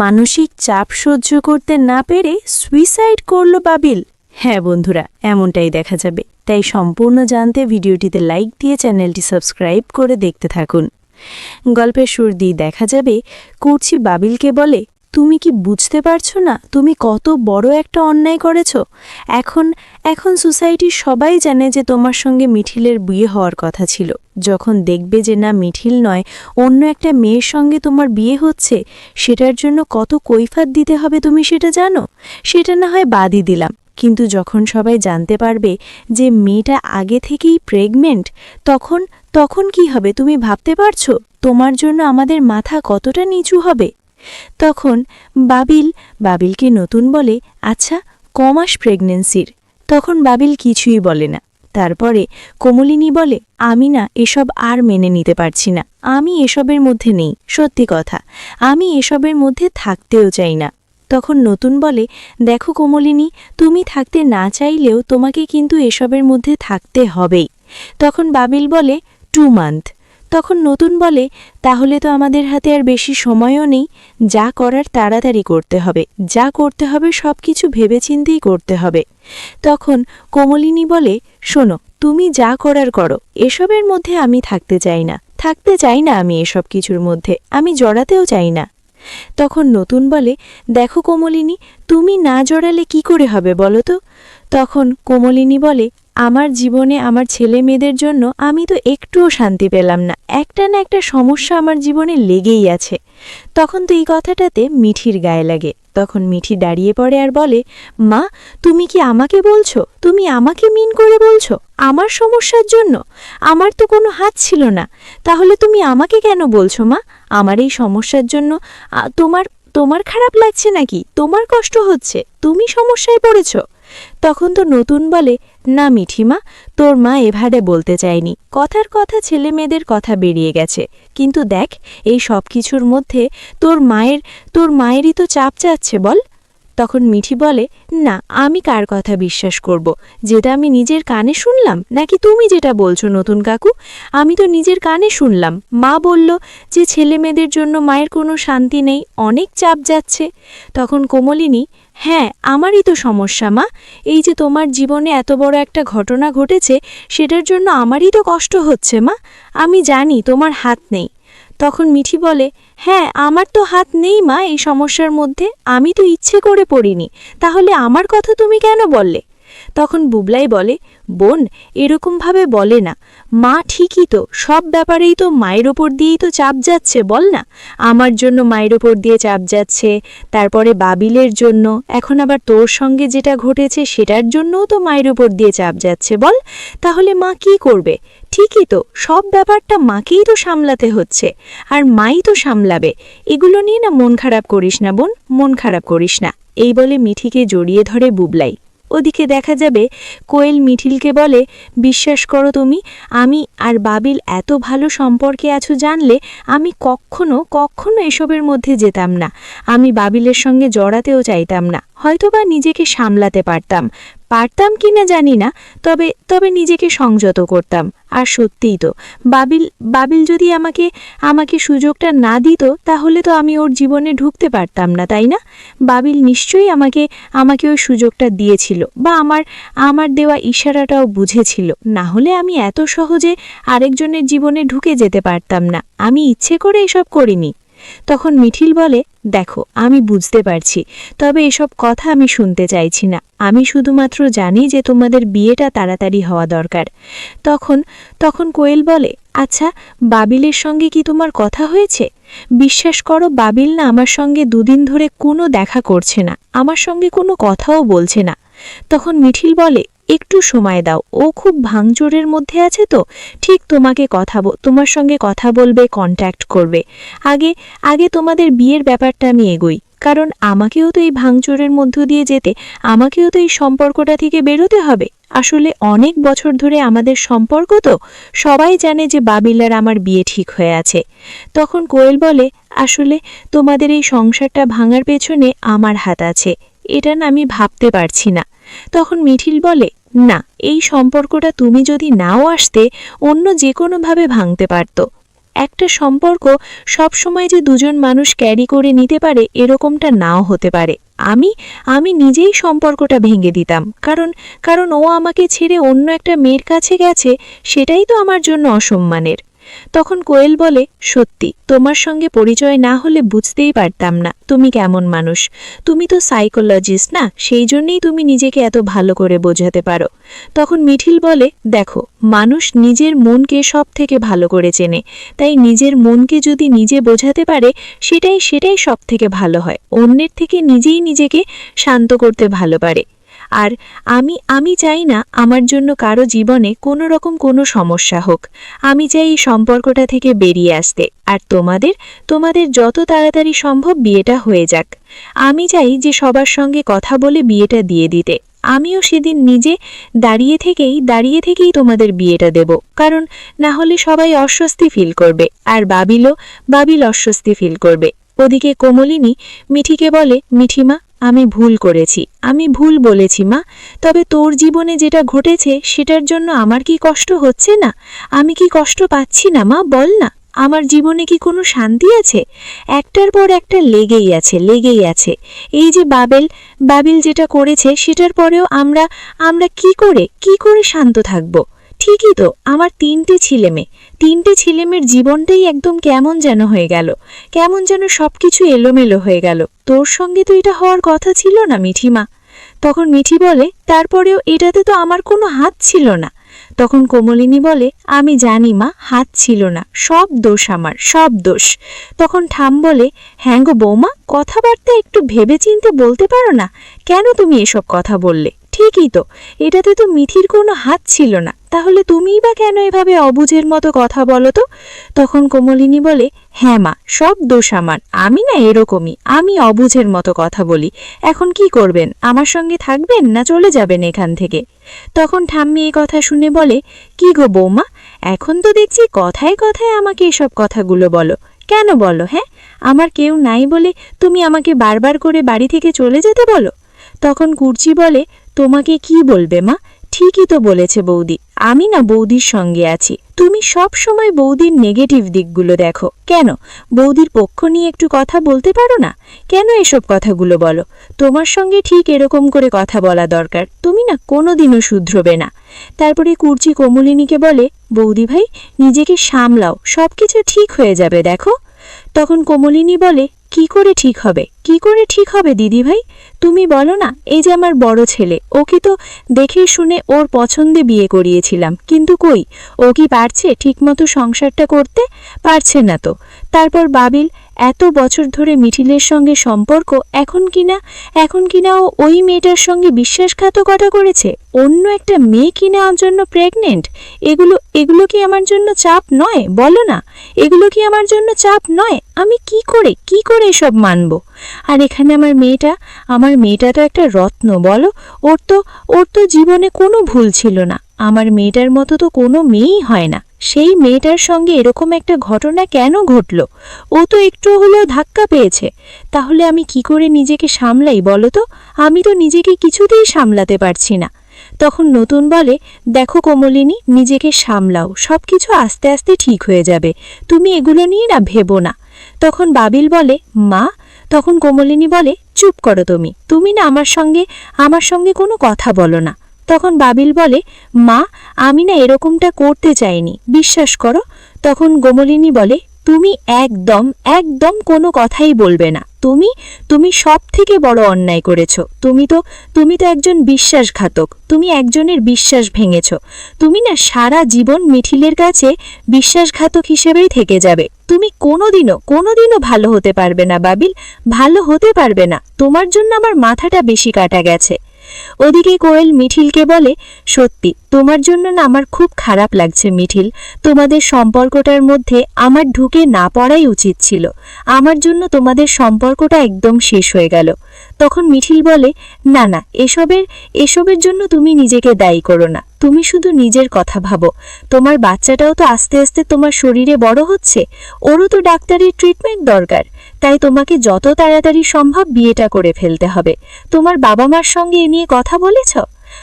মানসিক চাপ সহ্য করতে না পেরে সুইসাইড করল বাবিল। হ্যাঁ বন্ধুরা, এমনটাই দেখা যাবে। তাই সম্পূর্ণ জানতে ভিডিওটিতে লাইক দিয়ে চ্যানেলটি সাবস্ক্রাইব করে দেখতে থাকুন। গল্পের সুর দিয়ে দেখা যাবে কুর্চি বাবিলকে বলে তুমি কি বুঝতে পারছ না? তুমি কত বড় একটা অন্যায় করেছ? এখন এখন সোসাইটির সবাই জানে যে তোমার সঙ্গে মিঠিলের বিয়ে হওয়ার কথা ছিল। যখন দেখবে যে না, মিঠিল নয়, অন্য একটা মেয়ের সঙ্গে তোমার বিয়ে হচ্ছে, সেটার জন্য কত কৈফাত দিতে হবে তুমি সেটা জানো? সেটা না হয় বাদই দিলাম। কিন্তু যখন সবাই জানতে পারবে যে মেয়েটা আগে থেকেই প্রেগনেন্ট তখন তখন কি হবে তুমি ভাবতে পারছ? তোমার জন্য আমাদের মাথা কতটা নিচু হবে? তখন বাবিল, বাবিলকে নতুন বলে আচ্ছা কমাস প্রেগনেন্সির। তখন বাবিল কিছুই বলে না। তারপরে কোমলিনী বলে, আমি না এসব আর মেনে নিতে পারছি না। আমি এসবের মধ্যে নেই, সত্যি কথা। আমি এসবের মধ্যে থাকতেও চাই না। তখন নতুন বলে, দেখো কোমলিনী, তুমি থাকতে না চাইলেও তোমাকে কিন্তু এসবের মধ্যে থাকতে হবেই। তখন বাবিল বলে, টু মান্থ। তখন নতুন বলে, তাহলে তো আমাদের হাতে আর বেশি সময়ও নেই, যা করার তাড়াতাড়ি করতে হবে, যা করতে হবে সব কিছু ভেবেচিন্তেই করতে হবে। তখন কোমলিনী বলে, শোনো, তুমি যা করার করো, এসবের মধ্যে আমি থাকতে চাই না, থাকতে চাই না আমি এসব কিছুর মধ্যে, আমি জড়াতেও চাই না। তখন নতুন বলে, দেখো কোমলিনী, তুমি না জড়ালে কি করে হবে বলো তো? তখন কোমলিনী বলে আমার জীবনে আমার ছেলে মেয়েদের জন্য আমি তো একটুও শান্তি পেলাম না। একটা না একটা সমস্যা আমার জীবনে লেগেই আছে। তখন তো এই কথাটাতে মিঠির গায়ে লাগে। তখন মিঠি দাঁড়িয়ে পড়ে আর বলে, মা, তুমি কি আমাকে বলছো? তুমি আমাকে মিন করে বলছো? আমার সমস্যার জন্য? আমার তো কোনো হাত ছিল না। তাহলে তুমি আমাকে কেন বলছো, মা? আমার এই সমস্যার জন্য তোমার তোমার খারাপ লাগছে নাকি? তোমার কষ্ট হচ্ছে। তুমি সমস্যায় পড়েছ। তখন তো নতুন বলে, না মিঠিমা, তোর মা এভাবে বলতে চায়নি। কথার কথা ছেলে মেয়েদের কথা বেরিয়ে গেছে। কিন্তু দেখ, এই সব কিছুর মধ্যে তোর মায়ের, তোর মায়েরই তো চাপ চাচ্ছে বল। তখন মিঠি বলে, না, আমি কার কথা বিশ্বাস করব? যেটা আমি নিজের কানে শুনলাম? নাকি তুমি যেটা বলছো, নতুন কাকু? আমি তো নিজের কানে শুনলাম। মা বলল যে ছেলে মেয়েদের জন্য মায়ের কোনো শান্তি নেই, অনেক চাপ যাচ্ছে। তখন কোমলিনী হ্যাঁ আমারই তো সমস্যা, মা। এই যে তোমার জীবনে এত বড় একটা ঘটনা ঘটেছে, সেটার জন্য আমারই তো কষ্ট হচ্ছে, মা। আমি জানি তোমার হাত নেই। তখন মিঠি বলে হ্যাঁ আমার তো হাত নেই, মা, এই সমস্যার মধ্যে। আমি তো ইচ্ছে করে পড়িনি। তাহলে আমার কথা তুমি কেন বললে? তখন বুবলাই বলে, বোন, এরকমভাবে বলে না। মা ঠিকই তো, সব ব্যাপারেই তো মায়ের ওপর দিয়েই তো চাপ যাচ্ছে, বল না। আমার জন্য মায়ের ওপর দিয়ে চাপ যাচ্ছে, তারপরে বাবিলের জন্য, এখন আবার তোর সঙ্গে যেটা ঘটেছে সেটার জন্যও তো মায়ের ওপর দিয়ে চাপ যাচ্ছে, বল। তাহলে মা কি করবে? ঠিকই তো, সব ব্যাপারটা মাকেই তো সামলাতে হচ্ছে, আর মাই তো সামলাবে। এগুলো নিয়ে না মন খারাপ করিস না, বোন, মন খারাপ করিস না। এই বলে মিঠিকে জড়িয়ে ধরে বুবলাই। ওদিকে দেখা যাবে, কোয়েল মিঠিলকে বলে, বিশ্বাস করো তুমি, আমি আর বাবিল এত ভালো সম্পর্কে আছো জানলে আমি কখনো কখনো এসবের মধ্যে যেতাম না। আমি বাবিলের সঙ্গে জড়াতেও চাইতাম না। হয়তোবা নিজেকে সামলাতে পারতাম। পারতাম কি না জানি না, তবে তবে নিজেকে সংযত করতাম। আর সত্যিই তো, বাবিল বাবিল যদি আমাকে আমাকে সুযোগটা না দিত, তাহলে তো আমি ওর জীবনে ঢুকতে পারতাম না, তাই না? বাবিল নিশ্চয়ই আমাকে আমাকে ওই সুযোগটা দিয়েছিল বা আমার আমার দেওয়া ইশারাটাও বুঝেছিল। না হলে আমি এত সহজে আরেকজনের জীবনে ঢুকে যেতে পারতাম না। আমি ইচ্ছে করে এসব করিনি। তখন মিঠিল বলে দেখো, আমি বুঝতে পারছি। তবে এসব কথা আমি শুনতে চাইছি না। আমি শুধুমাত্র জানি যে তোমাদের বিয়েটা তাড়াতাড়ি হওয়া দরকার। তখন তখন কোয়েল বলে আচ্ছা বাবিলের সঙ্গে কি তোমার কথা হয়েছে? বিশ্বাস করো, বাবিল না আমার সঙ্গে দুদিন ধরে কোনো দেখা করছে না। আমার সঙ্গে কোনো কথাও বলছে না। তখন মিঠিল বলে, একটু সময় দাও, ও খুব ভাঙচুরের মধ্যে আছে তো। ঠিক তোমাকে কথা তোমার সঙ্গে কথা বলবে কন্ট্যাক্ট করবে। আগে আগে তোমাদের বিয়ের ব্যাপারটা আমি এগোই। কারণ আমাকেও তো এই ভাঙচুরের মধ্য দিয়ে যেতে, আমাকেও তো এই সম্পর্কটা থেকে বেরোতে হবে। আসলে অনেক বছর ধরে আমাদের সম্পর্ক তো, সবাই জানে যে বাবিলার আমার বিয়ে ঠিক হয়ে আছে। তখন কোয়েল বলে, আসলে তোমাদের এই সংসারটা ভাঙার পেছনে আমার হাত আছে। এটা না আমি ভাবতে পারছি না। তখন মিঠিল বলে, না, এই সম্পর্কটা তুমি যদি নাও আসতে, অন্য যে কোনোভাবে ভাঙতে পারত। একটা সম্পর্ক সব সময় যে দুজন মানুষ ক্যারি করে নিতে পারে, এরকমটা নাও হতে পারে। আমি আমি নিজেই সম্পর্কটা ভেঙে দিতাম। কারণ কারণ ও আমাকে ছেড়ে অন্য একটা মেয়ের কাছে গেছে, সেটাই তো আমার জন্য অসম্মানের। তখন কোয়েল বলে, সত্যি, তোমার সঙ্গে পরিচয় না হলে বুঝতেই পারতাম না, তুমি কেমন মানুষ। তুমি তো সাইকোলজিস্ট না, সেই জন্যই তুমি নিজেকে এত ভালো করে বোঝাতে পারো। তখন মিঠিল বলে, দেখো, মানুষ নিজের মনকে সব থেকে ভালো করে চেনে। তাই নিজের মনকে যদি নিজে বোঝাতে পারে, সেটাই সেটাই সব থেকে ভালো হয়। অন্যের থেকে নিজেই নিজেকে শান্ত করতে ভালো পারে। আর আমি আমি চাই না আমার জন্য কারও জীবনে কোনো রকম কোনো সমস্যা হোক। আমি চাই এই সম্পর্কটা থেকে বেরিয়ে আসতে। আর তোমাদের তোমাদের যত তাড়াতাড়ি সম্ভব বিয়েটা হয়ে যাক। আমি চাই যে সবার সঙ্গে কথা বলে বিয়েটা দিয়ে দিতে। আমিও সেদিন নিজে দাঁড়িয়ে থেকেই দাঁড়িয়ে থেকেই তোমাদের বিয়েটা দেব। কারণ না হলে সবাই অস্বস্তি ফিল করবে। আর বাবিলও, বাবিল অস্বস্তি ফিল করবে। ওদিকে কোমলিনী মিঠিকে বলে, মিঠিমা আমি ভুল করেছি। আমি ভুল বলেছি, মা। তবে তোর জীবনে যেটা ঘটেছে, সেটার জন্য আমার কি কষ্ট হচ্ছে না? আমি কি কষ্ট পাচ্ছি না, মা? বল না। আমার জীবনে কি কোনো শান্তি আছে? একটার পর একটা লেগেই আছে লেগেই আছে। এই যে বাবেল, বাবিল যেটা করেছে, সেটার পরেও আমরা আমরা কি করে কি করে শান্ত থাকব? ঠিকই তো, আমার তিনটে ছেলে মেয়ে। তিনটে ছেলেমেয়ের জীবনটাই একদম কেমন যেন হয়ে গেল। কেমন যেন সব কিছু এলোমেলো হয়ে গেল। তোর সঙ্গে তো এটা হওয়ার কথা ছিল না, মিঠিমা। তখন মিঠি বলে, তারপরেও এটাতে তো আমার কোনো হাত ছিল না। তখন কোমলিনী বলে, আমি জানি মা, হাত ছিল না। সব দোষ আমার, সব দোষ। তখন ঠাম বলে হ্যাঁ গো বৌমা, কথাবার্তা একটু ভেবে চিনতে বলতে পারো না? কেন তুমি এসব কথা বললে? ঠিকই তো। এটাতে তো মিথির কোনো হাত ছিল না। তাহলে তুমিই বা কেন এভাবে অবুঝের মতো কথা বলো তো? তখন কোমলিনী বলে হ্যাঁ মা, সব দোষ আমার। আমি না এরকমই। আমি অবুঝের মতো কথা বলি। এখন কি করবেন? আমার সঙ্গে থাকবেন না চলে যাবেন এখান থেকে? তখন ঠাম্মি এই কথা শুনে বলে, কি গো বৌমা, এখন তো দেখছি কথায় কথায় আমাকে এসব কথাগুলো বলো। কেন বলো হ্যাঁ? আমার কেউ নাই বলে তুমি আমাকে বারবার করে বাড়ি থেকে চলে যেতে বলো? তখন কুর্চি বলে তোমাকে কি বলবে মা? ঠিকই তো বলেছে বৌদি। আমি না বৌদির সঙ্গে আছি। তুমি সব সময় বৌদির নেগেটিভ দিকগুলো দেখো। কেন? বৌদির পক্ষ নিয়ে একটু কথা বলতে পারো না? কেন এসব কথাগুলো বলো? তোমার সঙ্গে ঠিক এরকম করে কথা বলা দরকার। তুমি না কোনোদিনও শুধরবে না। তারপরে কুর্চি কোমলিনীকে বলে, বৌদি ভাই, নিজেকে সামলাও। সব কিছু ঠিক হয়ে যাবে, দেখো? তখন কোমলিনী বলে কি করে ঠিক হবে? কি করে ঠিক হবে, দিদি ভাই? তুমি বলো না, এই যে আমার বড় ছেলে ও কি তো দেখে শুনে ওর পছন্দে বিয়ে করিয়েছিলাম, কিন্তু কই? ও কি পারছে ঠিকমতো সংসারটা করতে? পারছে না তো। তারপর বাবিল এত বছর ধরে মিঠিলের সঙ্গে সম্পর্ক এখন কিনা এখন কিনা ও ওই মেয়েটার সঙ্গে বিশ্বাসঘাতকতা করেছে? অন্য একটা মেয়ে কিনার জন্য প্রেগনেন্ট এগুলো এগুলো কি আমার জন্য চাপ নয়? বলো না। এগুলো কি আমার জন্য চাপ নয়? আমি কি করে কি করে এসব মানব? আর এখানে আমার মেয়েটা আমার মেয়েটা তো একটা রত্ন, বলো? ওর তো ওর তো জীবনে কোনো ভুল ছিল না। আমার মেয়েটার মতো তো কোনো মেয়েই হয় না। সেই মেয়েটার সঙ্গে এরকম একটা ঘটনা কেন ঘটল? ও তো একটু হলেও ধাক্কা পেয়েছে। তাহলে আমি কি করে নিজেকে সামলাই বলো তো? আমি তো নিজেকে কিছুতেই সামলাতে পারছি না। তখন নতুন বলে, দেখো কোমলিনী, নিজেকে সামলাও। সব কিছু আস্তে আস্তে ঠিক হয়ে যাবে। তুমি এগুলো নিয়ে না ভেবো না। তখন বাবিল বলে, মা? তখন কোমলিনী বলে, চুপ করো তুমি। তুমি না আমার সঙ্গে আমার সঙ্গে কোনো কথা বলো না। তখন বাবিল বলে, মা, আমি না এরকমটা করতে চাইনি, বিশ্বাস করো। তখন গোমলিনী বলে, তুমি একদম একদম কোনো কথাই বলবে না। তুমি তুমি সব থেকে বড় অন্যায় করেছ। তুমি তো তুমি তো একজন বিশ্বাসঘাতক। তুমি একজনের বিশ্বাস ভেঙেছ। তুমি না সারা জীবন মিঠিলের কাছে বিশ্বাসঘাতক হিসেবেই থেকে যাবে। তুমি কোনোদিনও কোনোদিনও ভালো হতে পারবে না বাবিল। ভালো হতে পারবে না। তোমার জন্য আমার মাথাটা বেশি কাটা গেছে। ওদিকে কোয়েল মিঠিলকে বলে, সত্যি, তোমার জন্য না আমার খুব খারাপ লাগছে মিঠিল। তোমাদের সম্পর্কটার মধ্যে আমার ঢুকে না পড়াই উচিত ছিল। আমার জন্য তোমাদের সম্পর্কটা একদম শেষ হয়ে গেল। তখন মিঠিল বলে, না না, এসবের এসবের জন্য তুমি নিজেকে দায়ী করো না। তুমি শুধু নিজের কথা ভাবো। তোমার বাচ্চাটাও তো আস্তে আস্তে তোমার শরীরে বড় হচ্ছে। ওরও তো ডাক্তারের ট্রিটমেন্ট দরকার। তাই তোমাকে যত তাড়াতাড়ি সম্ভব বিয়েটা করে ফেলতে হবে। তোমার বাবা মার সঙ্গে এ নিয়ে কথা বলেছ?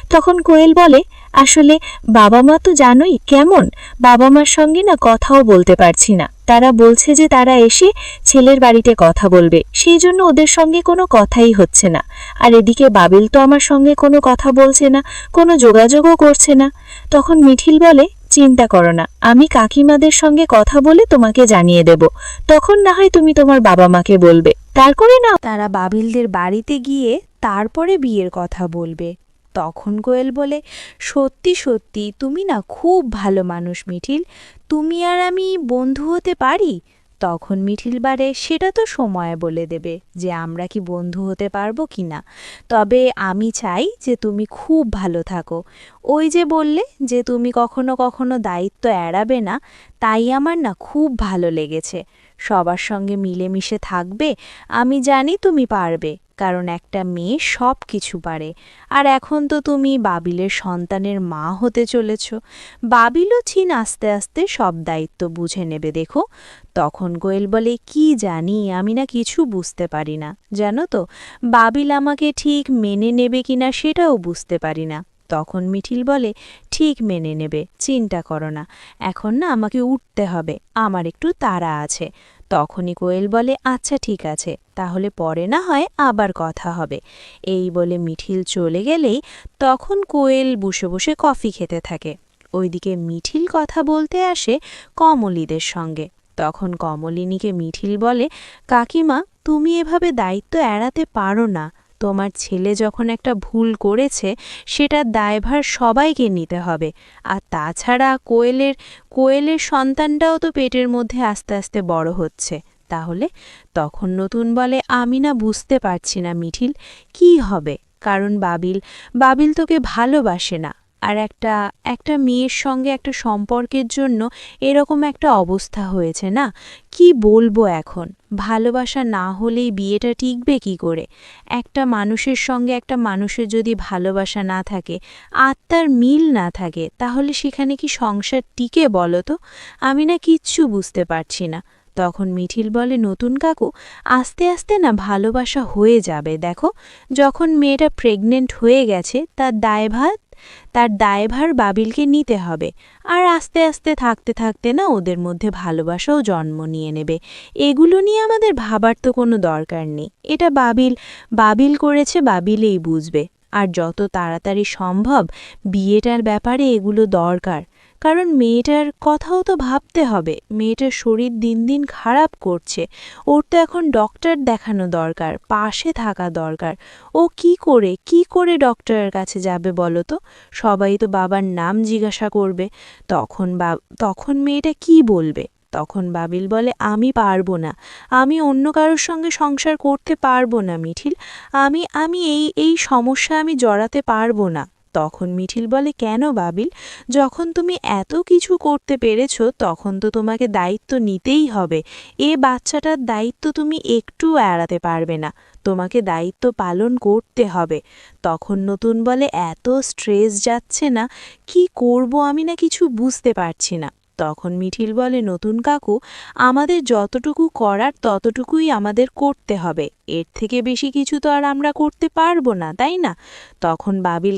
তখন কোয়েল বলে, আসলে বাবা মা তো জানোই কেমন। বাবা মার সঙ্গে না কথাও বলতে পারছি না। তারা বলছে যে তারা এসে ছেলের বাড়িতে কথা বলবে। সেই জন্য ওদের সঙ্গে কোনো কথাই হচ্ছে না। আর এদিকে বাবিল তো আমার সঙ্গে কোনো কথা বলছে না, কোনো যোগাযোগও করছে না। তখন মিঠিল বলে চিন্তা করো না, আমি কাকিমাদের সঙ্গে কথা বলে তোমাকে জানিয়ে দেব। তখন না হয় তুমি তোমার বাবা মাকে বলবে। তারপরে না তারা বাবিলদের বাড়িতে গিয়ে তারপরে বিয়ের কথা বলবে। তখন কোয়েল বলে, সত্যি সত্যি, তুমি না খুব ভালো মানুষ মিঠিল। তুমি আর আমি বন্ধু হতে পারি? তখন মিঠিল বারে, সেটা তো সময় বলে দেবে যে আমরা কি বন্ধু হতে পারব কি না। তবে আমি চাই যে তুমি খুব ভালো থাকো। ওই যে বললে যে তুমি কখনো কখনো দায়িত্ব এড়াবে না, তাই আমার না খুব ভালো লেগেছে। সবার সঙ্গে মিলেমিশে থাকবে, আমি জানি তুমি পারবে, কারণ একটা মেয়ে সব কিছু পারে। আর এখন তো তুমি বাবিলের সন্তানের মা হতে চলেছ। বাবিলও চিন আস্তে আস্তে সব দায়িত্ব বুঝে নেবে, দেখো। তখন গোয়েল বলে, কি জানি, আমি না কিছু বুঝতে পারি না। জানো তো, বাবিল আমাকে ঠিক মেনে নেবে কিনা সেটাও বুঝতে পারি না। তখন মিঠিল বলে, ঠিক মেনে নেবে, চিন্তা করো না। এখন না আমাকে উঠতে হবে, আমার একটু তাড়া আছে। তখনই কোয়েল বলে আচ্ছা ঠিক আছে, তাহলে পরে না হয় আবার কথা হবে। এই বলে মিঠিল চলে গেলেই তখন কোয়েল বসে বসে কফি খেতে থাকে। ওইদিকে মিঠিল কথা বলতে আসে কমলিদের সঙ্গে। তখন কমলিনীকে মিঠিল বলে, কাকিমা, তুমি এভাবে দায়িত্ব এড়াতে পারো না। তোমার ছেলে যখন একটা ভুল করেছে, সেটা দায়ভার সবাইকে নিতে হবে। আর তাছাড়া কোয়েলের কোয়েলের সন্তানটাও তো পেটের মধ্যে আস্তে আস্তে বড় হচ্ছে। তাহলে তখন নতুন বলে আমি না বুঝতে পারছি না মিঠিল, কি হবে? কারণ বাবিল বাবিল তোকে ভালোবাসে না। আর একটা একটা মেয়ের সঙ্গে একটা সম্পর্কের জন্য এরকম একটা অবস্থা হয়েছে না? কি বলব এখন? ভালোবাসা না হলেই বিয়েটা টিকবে কি করে? একটা মানুষের সঙ্গে একটা মানুষের যদি ভালোবাসা না থাকে, আত্মার মিল না থাকে, তাহলে সেখানে কি সংসার টিকে বলো তো? আমি না কিচ্ছু বুঝতে পারছি না। তখন মিঠিল বলে, নতুন কাকু, আস্তে আস্তে না ভালোবাসা হয়ে যাবে, দেখো। যখন মেয়েটা প্রেগনেন্ট হয়ে গেছে, তার দায়ভার তার দায়ভার বাবিলকে নিতে হবে। আর আস্তে আস্তে থাকতে থাকতে না ওদের মধ্যে ভালোবাসাও জন্ম নিয়ে নেবে। এগুলো নিয়ে আমাদের ভাবার তো কোনো দরকার নেই। এটা বাবিল বাবিল করেছে বাবিলেই বুঝবে। আর যত তাড়াতাড়ি সম্ভব বিয়েটার ব্যাপারে এগুলো দরকার। কারণ মেয়েটার কথাও তো ভাবতে হবে। মেয়েটার শরীর দিন দিন খারাপ করছে। ওর তো এখন ডক্টর দেখানো দরকার, পাশে থাকা দরকার। ও কি করে কি করে ডক্টরের কাছে যাবে বলো তো? সবাই তো বাবার নাম জিজ্ঞাসা করবে। তখন বা, তখন মেয়েটা কি বলবে? তখন বাবিল বলে, আমি পারব না। আমি অন্য কারোর সঙ্গে সংসার করতে পারব না মিঠিল। আমি আমি এই এই সমস্যা আমি জড়াতে পারব না। তখন মিঠিল বলে, কেন বাবিল? যখন তুমি এত কিছু করতে পেরেছ, তখন তো তোমাকে দায়িত্ব নিতেই হবে। এ বাচ্চাটার দায়িত্ব তুমি একটু এড়াতে পারবে না। তোমাকে দায়িত্ব পালন করতে হবে। তখন নতুন বলে, এত স্ট্রেস যাচ্ছে না, কি করব আমি না কিছু বুঝতে পারছি না। তখন মিঠিল বলে, নতুন কাকু, আমাদের যতটুকু করার ততটুকুই আমাদের করতে হবে। এর থেকে বেশি কিছু তো আর আমরা করতে পারব না, তাই না? তখন বাবিল